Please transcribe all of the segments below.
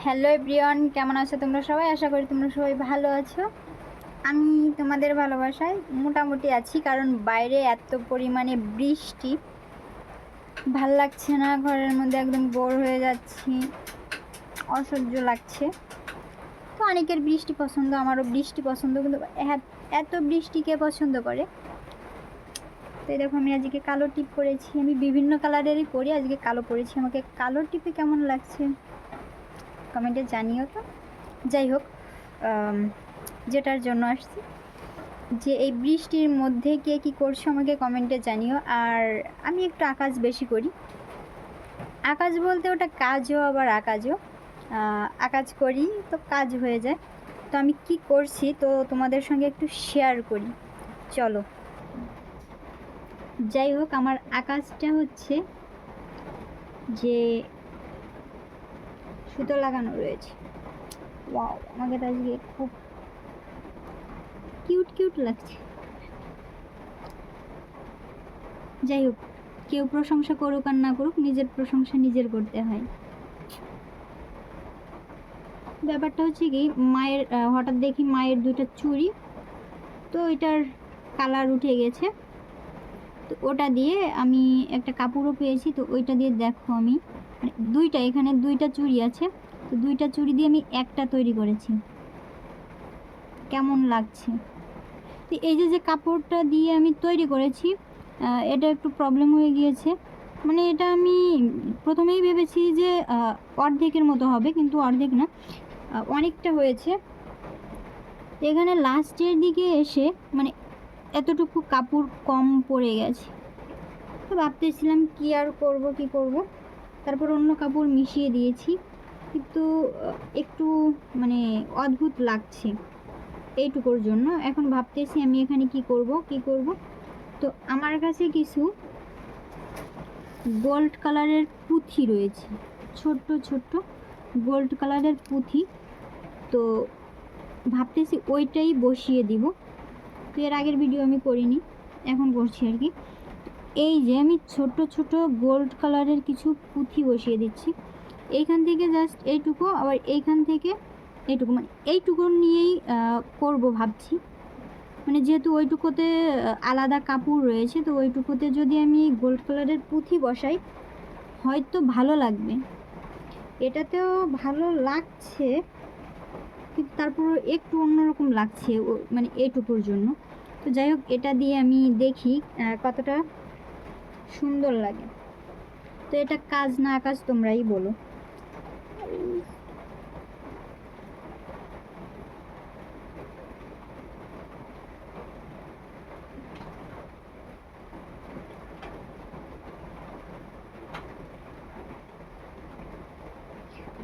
Hello everyone, কেমন আছো তোমরা সবাই? আশা করি তোমরা সবাই ভালো আছো। আমি তোমাদের ভালোবাসায় মোটামুটি আছি, কারণ বাইরে এত পরিমাণে বৃষ্টি। ভালো লাগছে না, ঘরের মধ্যে একদম বোর হয়ে যাচ্ছি। অসহ্য লাগছে। তো অনেকের বৃষ্টি পছন্দ, আমারও বৃষ্টি পছন্দ, কিন্তু এত- এত বৃষ্টি কে পছন্দ করে? তো দেখো, আমি আজকে কালো টিপ পরেছি। আমি বিভিন্ন কালারেরই পরি, আজকে কালো পরেছি। আমাকে কালো টিপে কেমন লাগছে? কমেন্টে জানিও তো। যাই হোক যেটার জন্য আসছি, যে এই বৃষ্টির মধ্যে কে কী করছ আমাকে কমেন্টে জানিও। আর আমি একটু আকাশ বেশি করি। আকাশ বলতে ওটা কাজও, আবার আকাজও। আকাজ করি তো কাজ হয়ে যায়। তো আমি কি করছি তো তোমাদের সঙ্গে একটু শেয়ার করি। চলো। যাই হোক, আমার আকাশটা হচ্ছে যে সুতো লাগানো রয়েছে। ওয়াও আমাকে তো আজকে খুব কিউট কিউট লাগছে। যাই হোক, কেউ প্রশংসা করুক আর না করুক, নিজের প্রশংসা নিজের করতে হয়। ব্যাপারটা হচ্ছে কি, মায়ের হঠাৎ দেখি মায়ের দুটো চুড়ি, তো এটার কালার উঠে গেছে। তো ওটা দিয়ে আমি একটা কাপড়ও পেয়েছি, তো ওইটা দিয়ে দেখো আমি। মানে দুইটা, এখানে দুইটা চুড়ি আছে, তো দুইটা চুড়ি দিয়ে আমি একটা তৈরি করেছি। কেমন লাগছে? তো এই যে যে কাপড়টা দিয়ে আমি তৈরি করেছি এটা একটু প্রবলেম হয়ে গিয়েছে। মানে এটা আমি প্রথমেই ভেবেছি যে অর্ধেকের মতো হবে, কিন্তু অর্ধেক না অনেকটা হয়েছে। এখানে লাস্টের দিকে এসে মানে এতটুকু কাপড় কম পড়ে গেছে। তো ভাবতেছিলাম কি আর করব, কি করব? তারপর অন্য কাপড় মিশিয়ে দিয়েছি। কিন্তু একটু মানে অদ্ভুত লাগছে এইটুকুর জন্য। এখন ভাবতেছি আমি এখানে কি করব কি করব? তো আমার কাছে কিছু গোল্ড কালারের পুঁথি রয়েছে। ছোট্ট ছোট্ট গোল্ড কালারের পুঁথি। তো ভাবতেছি ওইটাই বসিয়ে দিব। তো এর আগের ভিডিও আমি করিনি, এখন করছি আর কি। এই যে আমি ছোট ছোট গোল্ড কালারের কিছু পুঁথি বসিয়ে দিচ্ছি। এইখান থেকে জাস্ট এইটুকু, আবার এইখান থেকে এইটুকু মানে এইটুকু নিয়েই করব ভাবছি। মানে যেহেতু ওইটুকুতে আলাদা কাপড় রয়েছে, তো ওইটুকুতে যদি আমি গোল্ড কালারের পুঁথি বসাই, হয়তো ভালো লাগবে। এটাতেও ভালো লাগছে, কিন্তু তারপর একটু অন্যরকম লাগছে মানে এইটুকুর জন্য। তো যাই হোক, এটা দিয়ে আমি দেখি কতটা সুন্দর লাগে। তো এটা কাজ না কাজ তোমরাই বলো।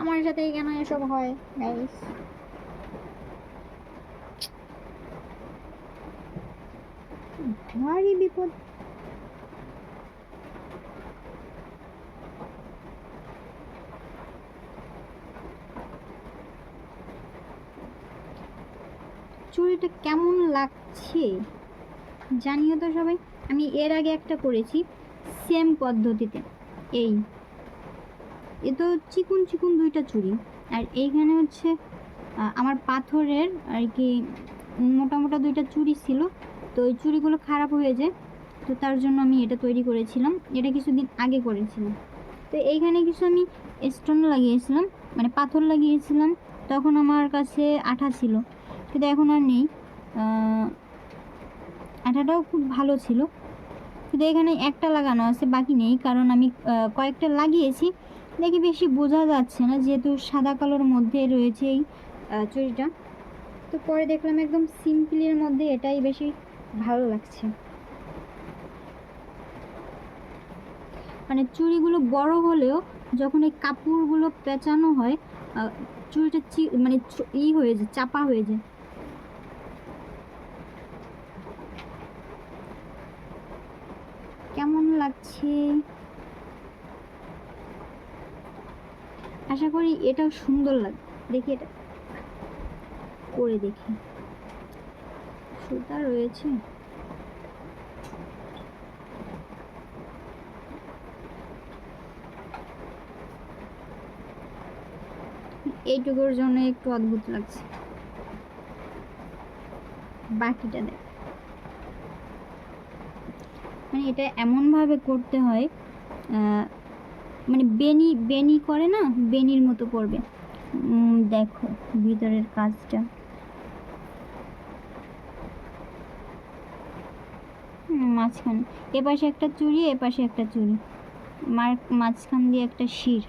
আমার সাথে কেন এসব হয় গাইস ভারী বিপদ। চুড়িটা কেমন লাগছে জানিও তো সবাই। আমি এর আগে একটা করেছি সেম পদ্ধতিতে। এই। এ তো চিকুন চিকুন দুইটা চুড়ি আর এইখানে হচ্ছে আমার পাথরের আর কি মোটা মোটা দুইটা চুড়ি ছিল। তো ওই চুড়িগুলো খারাপ হয়ে যায় তো তার জন্য আমি এটা তৈরি করেছিলাম। এটা কিছুদিন আগে করেছিলাম। তো এইখানে কিছু আমি স্টোন লাগিয়েছিলাম মানে পাথর লাগিয়েছিলাম, তখন আমার কাছে আঠা ছিল। কিন্তু এখন আর নেই। আঠাটাও খুব ভালো ছিল। কিন্তু এখানে একটা লাগানো আছে, বাকি নেই, কারণ আমি কয়েকটা লাগিয়েছি। দেখি বেশি বোঝা যাচ্ছে না, যেহেতু সাদা কালোর মধ্যে রয়েছে এই চুড়িটা। তো পরে দেখলাম একদম সিম্পলের মধ্যে এটাই বেশি ভালো লাগছে। মানে চুড়িগুলো বড় হলেও যখন এই কাপড়গুলো পেঁচানো হয় চুড়িটা চি মানে ই হয়ে যায়, চাপা হয়ে যায়। কেমন লাগছে? আশা করি এটাও সুন্দর লাগবে দেখি এটা। করে দেখি। সুতা রয়েছে। এইটুকুর জন্য একটু অদ্ভুত লাগছে। বাকিটা দেখ। মানে এটা এমনভাবে করতে হয় মানে বেনি বেনি করে না বেনির মতো করবে। দেখো ভিতরের কাজটা। মাঝখানে। এপাশে একটা চুড়ি এপাশে একটা চুড়ি মার, মাঝখান দিয়ে একটা শির।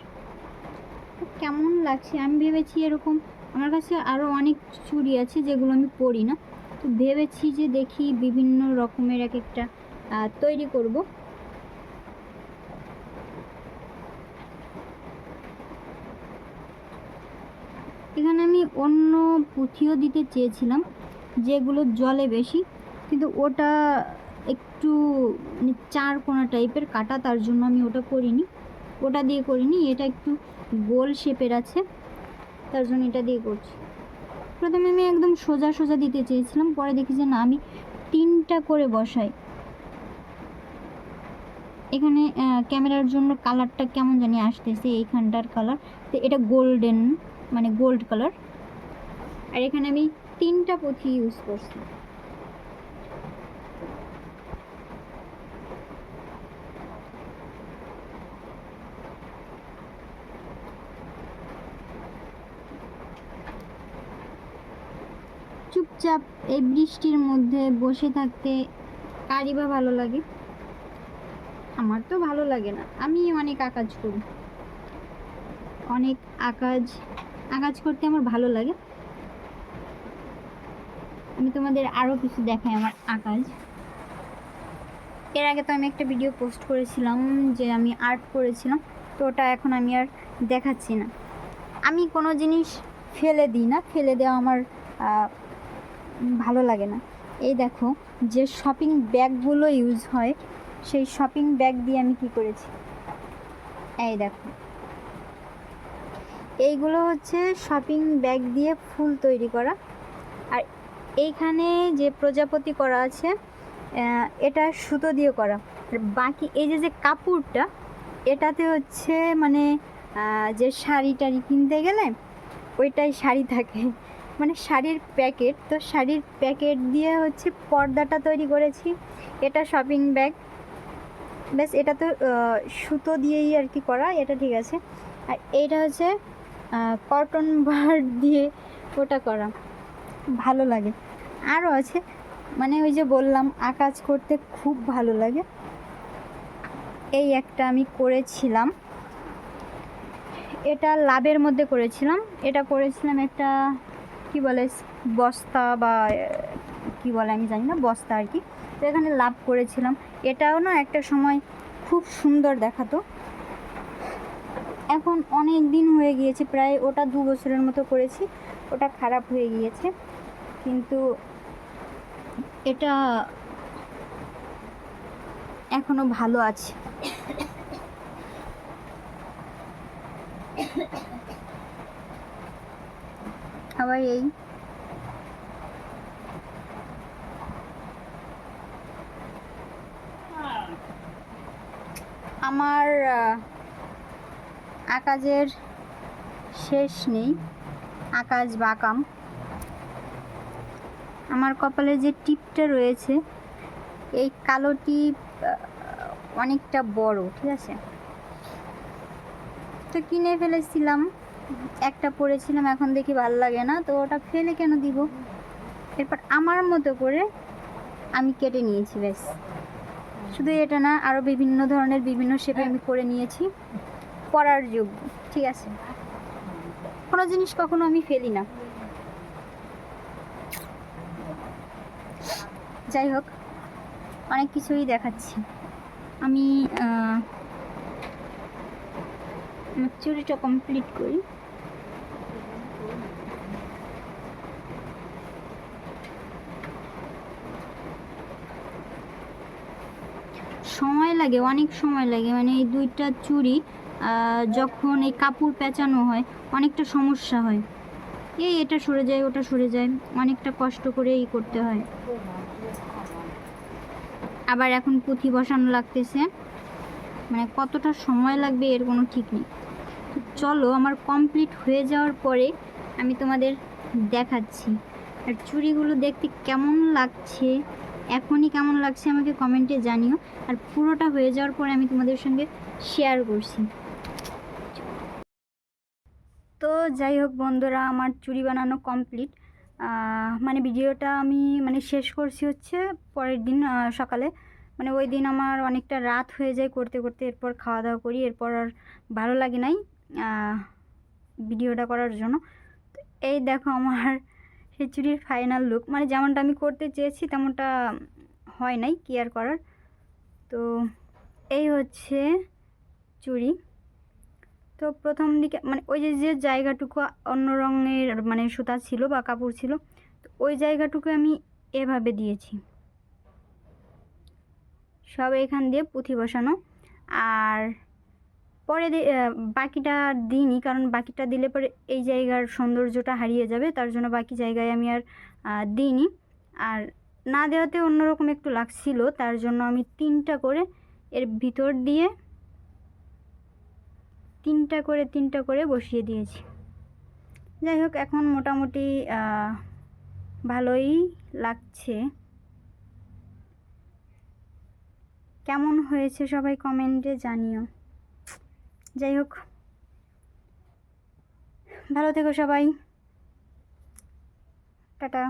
কেমন লাগছে? আমি ভেবেছি এরকম আমার কাছে আরও অনেক চুড়ি আছে যেগুলো আমি পরি না। তো ভেবেছি যে দেখি বিভিন্ন রকমের এক একটা তৈরি করব। এখানে আমি অন্য পুঁথিও দিতে চেয়েছিলাম, যেগুলো জলে বেশি। কিন্তু ওটা একটু মানে চার কোনা টাইপের কাটা, তার জন্য আমি ওটা করিনি। ওটা দিয়ে করিনি, এটা একটু গোল শেপের আছে, তার জন্য এটা দিয়ে করছি। প্রথমে আমি একদম সোজা সোজা দিতে চেয়েছিলাম, পরে দেখি যে না, আমি তিনটা করে বসাই। এখানে ক্যামেরার জন্য কালারটা কেমন জানি আসতেছে, এইখানটার কালার। তো এটা গোল্ডেন মানে গোল্ড কালার। আর এখানে আমি তিনটা পুঁথি ইউজ করছি। চুপচাপ এই বৃষ্টির মধ্যে বসে থাকতে কারই বা ভালো লাগে? আমার তো ভালো লাগে না। আমি অনেক আকাজ করি। অনেক আকাজ আকাজ করতে আমার ভালো লাগে। আমি তোমাদের আরও কিছু দেখাই আমার আকাজ। এর আগে তো আমি একটা ভিডিও পোস্ট করেছিলাম যে আমি আর্ট করেছিলাম, তো ওটা এখন আমি আর দেখাচ্ছি না। আমি কোনো জিনিস ফেলে দিই না। ফেলে দেওয়া আমার ভালো লাগে না। এই দেখো, যে শপিং ব্যাগগুলো ইউজ হয়, সেই শপিং ব্যাগ দিয়ে আমি কি করেছি? এই দেখো। এইগুলো হচ্ছে শপিং ব্যাগ দিয়ে ফুল তৈরি করা। আর এইখানে যে প্রজাপতি করা আছে এটা সুতো দিয়ে করা। আর বাকি এই যে যে কাপড়টা, এটাতে হচ্ছে মানে যে শাড়ি টাড়ি কিনতে গেলে, ওইটাই শাড়ি থাকে। মানে শাড়ির প্যাকেট, তো শাড়ির প্যাকেট দিয়ে হচ্ছে পর্দাটা তৈরি করেছি। এটা শপিং ব্যাগ ব্যাস, এটা তো সুতো দিয়েই আর কি করা, এটা ঠিক আছে। আর এইটা হচ্ছে কটন বার দিয়ে ওটা করা। ভালো লাগে। আরও আছে মানে ওই যে বললাম আকাজ করতে খুব ভালো লাগে। এই একটা আমি করেছিলাম। এটা লাভের মধ্যে করেছিলাম। এটা করেছিলাম একটা কি বলে, বস্তা বা, কি বলে আমি জানি না, বস্তা আর কি। তো এখানে লাভ করেছিলাম। এটাও না একটা সময় খুব সুন্দর দেখাতো। এখন অনেক দিন হয়ে গিয়েছে, প্রায় ওটা দু বছরের মতো করেছি। ওটা খারাপ হয়ে গিয়েছে। কিন্তু এটা এখনও ভালো আছে। আবার এই। আমার আকাজের শেষ নেই। আকাশ বাকাম। আমার কপালে যে টিপটা রয়েছে, এই কালো টিপ অনেকটা বড়, ঠিক আছে? তো কিনে ফেলেছিলাম। একটা পরেছিলাম, এখন দেখি ভালো লাগে না, তো ওটা ফেলে কেন দিব? এরপর আমার মতো করে আমি কেটে নিয়েছি, ব্যাস। শুধু এটা না আরও বিভিন্ন ধরনের বিভিন্ন শেপে আমি করে নিয়েছি, পরার যোগ্য, ঠিক আছে? কোনো জিনিস কখনো আমি ফেলি না। যাই হোক, অনেক কিছুই দেখাচ্ছি। আমি চুরিটা কমপ্লিট করি। সময় লাগে, অনেক সময় লাগে। মানে এই দুইটা চুড়ি যখন এই কাপড় পেঁচানো হয়, অনেকটা সমস্যা হয়। এই এটা সরে যায়, ওটা সরে যায়। অনেকটা কষ্ট করে এই করতে হয়। আবার এখন পুঁথি বসানো লাগতেছে। মানে কতটা সময় লাগবে এর কোনো ঠিক নেই। তো চলো, আমার কমপ্লিট হয়ে যাওয়ার পরে আমি তোমাদের দেখাচ্ছি। আর চুড়িগুলো দেখতে কেমন লাগছে? এখনই কেমন লাগছে আমাকে কমেন্টে জানিও। আর পুরোটা হয়ে যাওয়ার পরে আমি তোমাদের সঙ্গে শেয়ার করছি। তো যাই হোক বন্ধুরা, আমার চুরি বানানো কমপ্লিট মানে ভিডিওটা আমি মানে শেষ করছি হচ্ছে পরের দিন সকালে। মানে ওই দিন আমার অনেকটা রাত হয়ে যায় করতে করতে, এরপর খাওয়া দাওয়া করি, এরপর আর ভালো লাগে নাই ভিডিওটা করার জন্য। এই দেখো আমার সেই ফাইনাল লুক। মানে যেমনটা আমি করতে চেয়েছি, তেমনটা হয় নাই কেয়ার করার। তো এই হচ্ছে চুড়ি তো প্রথম দিকে মানে ওই যে যে জায়গাটুকু অন্য রঙের মানে সুতা ছিল বা কাপড় ছিল, তো ওই জায়গাটুকু আমি এভাবে দিয়েছি। সব এখান দিয়ে পুঁথি বসানো। আর পরে বাকিটা দিইনি, কারণ বাকিটা দিলে পরে এই জায়গার সৌন্দর্যটা হারিয়ে যাবে, তার জন্য বাকি জায়গায় আমি আর দিইনি। আর না দেওয়াতে অন্যরকম একটু লাগছিল, তার জন্য আমি তিনটা করে এর ভিতর দিয়ে তিনটা করে তিনটা করে বসিয়ে দিয়েছি। যাই হোক, এখন মোটামুটি ভালোই লাগছে। কেমন হয়েছে সবাই কমেন্টে জানিও। যাই হোক। ভালো থেকো সবাই। টাটা।